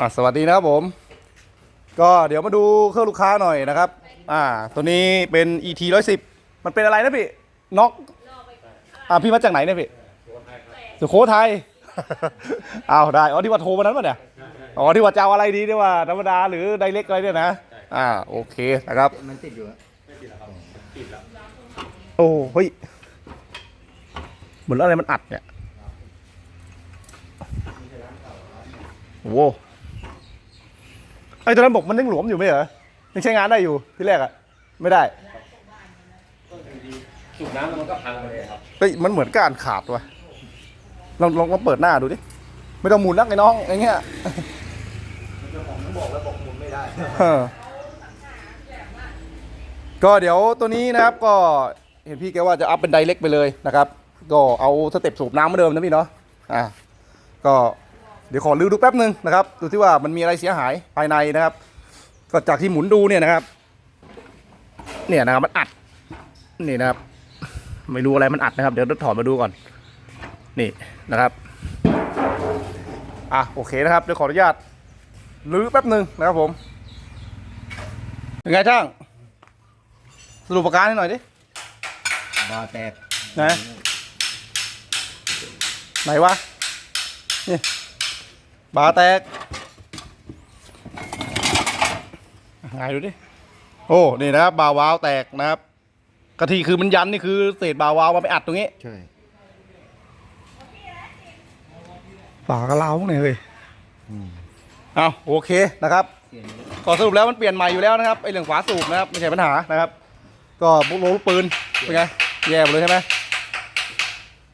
อะสวัสดีนะครับผม ก็เดี๋ยวมาดูเครื่องลูกค้าหน่อยนะครับ อ่า ตัวนี้เป็น ET 110มันเป็นอะไรนะพี่น็อกอ่าพี่มาจากไหนเนี่ยพี่สุโขทัยเอาได้อ๋อที่ว่าโทรมานั้นป่ะเนี่ยอ๋อที่ว่าจะเอาอะไรดีที่ว่าธรรมดาหรือไดเรกอะไรเนี่ยนะอ่าโอเคนะครับมันติดอยู่อะโอ้เฮ้ยเหมือนอะไรมันอัดเนี่ยโอ้โห ไอ้ตัวนั้นบอกมันยังหลวมอยู่ไหมเหรอยังใช้งานได้อยู่ที่แรกอะไม่ได้สูบน้ำแล้วมันก็พังไปเลยครับเฮ้ยมันเหมือนการขาดว่ะลองลองลองเปิดหน้าดูดิไม่ต้องหมุนนักไอ้น้องอย่างเงี้ยผมบอกแล้วบอกหมุนไม่ได้ เออก็เดี๋ยวตัวนี้นะครับก็เห็นพี่แกว่าจะอัพเป็นไดเล็กไปเลยนะครับ ก็เอาสเต็ปสูบน้ำเหมาเดิมนะพี่เนาะอ่าก็ เดี๋ยวขอรื้อดูแป๊บหนึ่งนะครับดูที่ว่ามันมีอะไรเสียหายภายในนะครับ ก็จากที่หมุนดูเนี่ยนะครับ เนี่ยนะครับมันอัดนี่นะครับ ไม่รู้อะไรมันอัดนะครับ เดี๋ยวถอดมาดูก่อน นี่นะครับอะโอเคนะครับเดี๋ยวขออนุญาตรื้อแป๊บหนึ่งนะครับผมเป็นไงช่างสรุปประการให้หน่อยดิบาแตกไหนไหนวะนี่ บาแตกไงดูดิ โอ้ นี่นะครับ บาวาวแตกนะครับกะทีคือมันยันนี่คือเศษบาวาวมาไปอัดตรงนี้ ใช่ฝากระลาวพวกนี้เลยเอาโอเคนะครับเสียงก็สรุปแล้วมันเปลี่ยนใหม่อยู่แล้วนะครับไอเรื่องฝาสูบนะครับไม่ใช่ปัญหานะครับ ก็บุกโลลูกปืนเป็นไงแย่หมดเลยใช่ไหม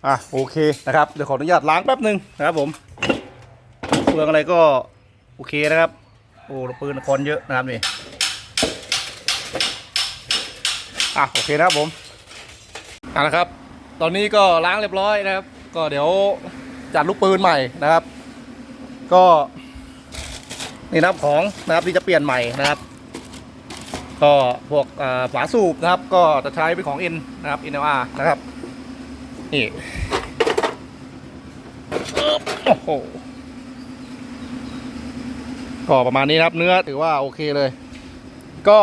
อะโอเคนะครับเดี๋ยวขออนุญาตล้างแป๊บหนึ่งนะครับผม เปลืองอะไรก็โอเคนะครับ โอ้ลูกปืนคอนเยอะนะครับนี่อะโอเคนะครับผมอะนะครับ ตอนนี้ก็ล้างเรียบร้อยนะครับ ก็เดี๋ยวจัดลูกปืนใหม่นะครับ ก็นี่นะครับของนะครับที่จะเปลี่ยนใหม่นะครับ ก็พวกอ่อฝาสูบนะครับ ก็จะใช้เป็นของ N นะครับ n l r นะครับนี่โอ้โห ก็ประมาณนี้นะครับ เนื้อถือว่าโอเคเลย ก็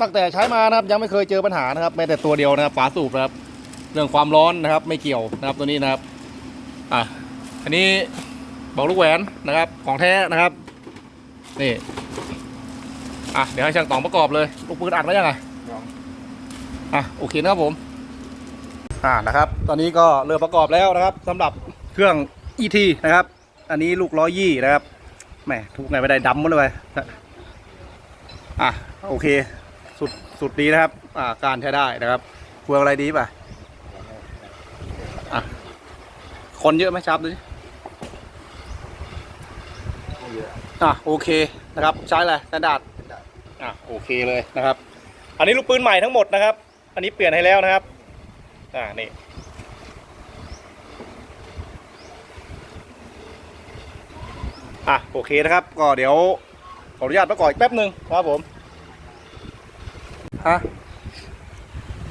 ตั้งแต่ใช้มานะครับ ยังไม่เคยเจอปัญหานะครับแม้แต่ตัวเดียวนะครับฝาสูบนะครับ เรื่องความร้อนนะครับ ไม่เกี่ยวนะครับตัวนี้นะครับ อะอันนี้บอกลูกแหวนนะครับ ของแท้นะครับ นี่อะเดี๋ยวให้ช่างต๋องประกอบเลยลูกปืนอัดไว้ยังไงยังอะโอเคนะครับผม อ่านะครับ ตอนนี้ก็เริ่มประกอบแล้วนะครับสำหรับเครื่อง ET นะครับ อันนี้ลูกร้อยยี่นะครับ แหมทุกไงไม่ได้ดำหมดเลยอะโอเค สุดสุดดีนะครับ อ่าการใช้ได้นะครับเฟืองอะไรดีป่ะอะคนเยอะไหมชับดูดิไม่เยอะอะโอเคนะครับใช้อะไรสแตนดาร์ดอะโอเคเลยนะครับ อันนี้ลูกปืนใหม่ทั้งหมดนะครับ อันนี้เปลี่ยนให้แล้วนะครับ อ่านี่ อะโอเคนะครับ ก็เดี๋ยวขออนุญาตประกอบอีกแป๊บหนึ่งครับผมฮะ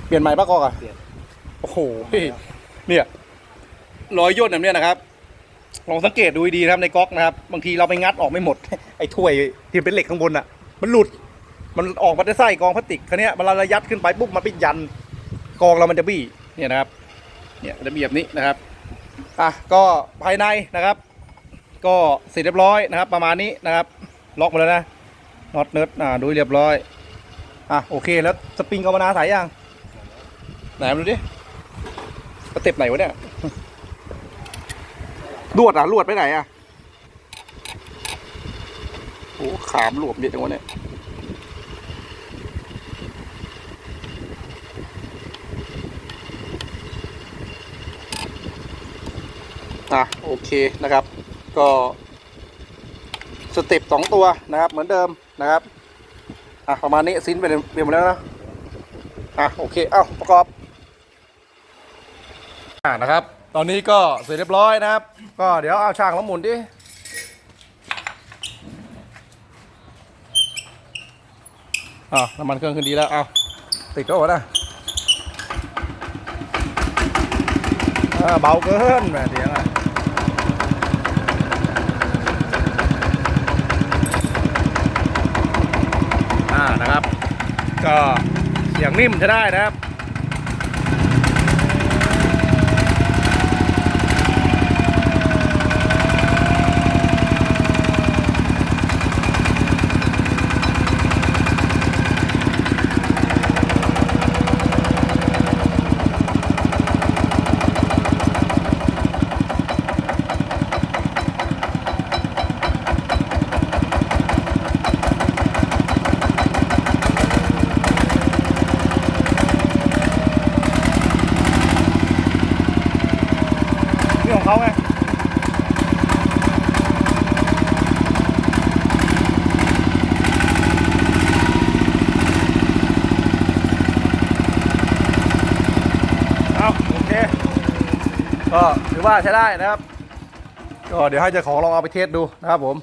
เปลี่ยนใหม่ประกอบอะเปลี่ยน โอ้โหเนี่ยรอยย่นแบบเนี้ยนะครับลองสังเกตดูดีๆนะครับในก๊อกนะครับ บางทีเราไปงัดออกไม่หมด ไอ้ถ้วยที่เป็นเหล็กข้างบนอะ มันหลุดมันออกมาได้ไส้กองพลาสติกคันนี้ยเวลาเรายัดขึ้นไปปุ๊บมันไปยันกองเรามันจะบี้เนี่ยนะครับ เนี่ยระเบียบนี้นะครับอะก็ภายในนะครับ ก็เสร็จเรียบร้อยนะครับ ประมาณนี้นะครับ ล็อกหมาแล้วนะน็อตเนิร์ดอ่าดูเรียบร้อยอะโอเคแล้วสปริงกาวนาส่ยังไหนมาดูดิสเต็ปไหนวะเนี่ยลวดอะลวดไปไหนอะโอ้ขามหลวมเด็ดจังวะเนี่ยอะโอเคนะครับ ก็สเต็ปสองตัวนะครับ เหมือนเดิมนะครับอะประมาณนี้ซินไปเรียบหมดแล้วนะอะโอเคเอ้าประกอบอ่านะครับ ตอนนี้ก็เสร็จเรียบร้อยนะครับ ก็เดี๋ยวเอาช่างแล้วหมุนดิอ้าวน้ำมันเครื่องขึ้นดีแล้วเอาติดก็วะนะเบาเกินแหมเสียงอะ ก็เสียงนิ่มจะได้นะครับ ของเขาไงเอาโอเคก็ถือว่าใช้ได้นะครับ ก็เดี๋ยวให้เจ้าของลองเอาไปเทสดูนะครับผม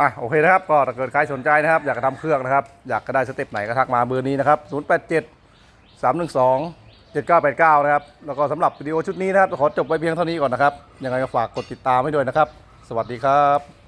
อะโอเคนะครับ ก็ถ้าเกิดใครสนใจนะครับ อยากจะทำเครื่องนะครับ อยากจะได้สเต็ปไหนก็ทักมาเบอร์นี้นะครับ 087 312 7989 นะครับ แล้วก็สำหรับวิดีโอชุดนี้นะครับ ขอจบไว้เพียงเท่านี้ก่อนนะครับ ยังไงก็ฝากกดติดตามให้ด้วยนะครับ สวัสดีครับ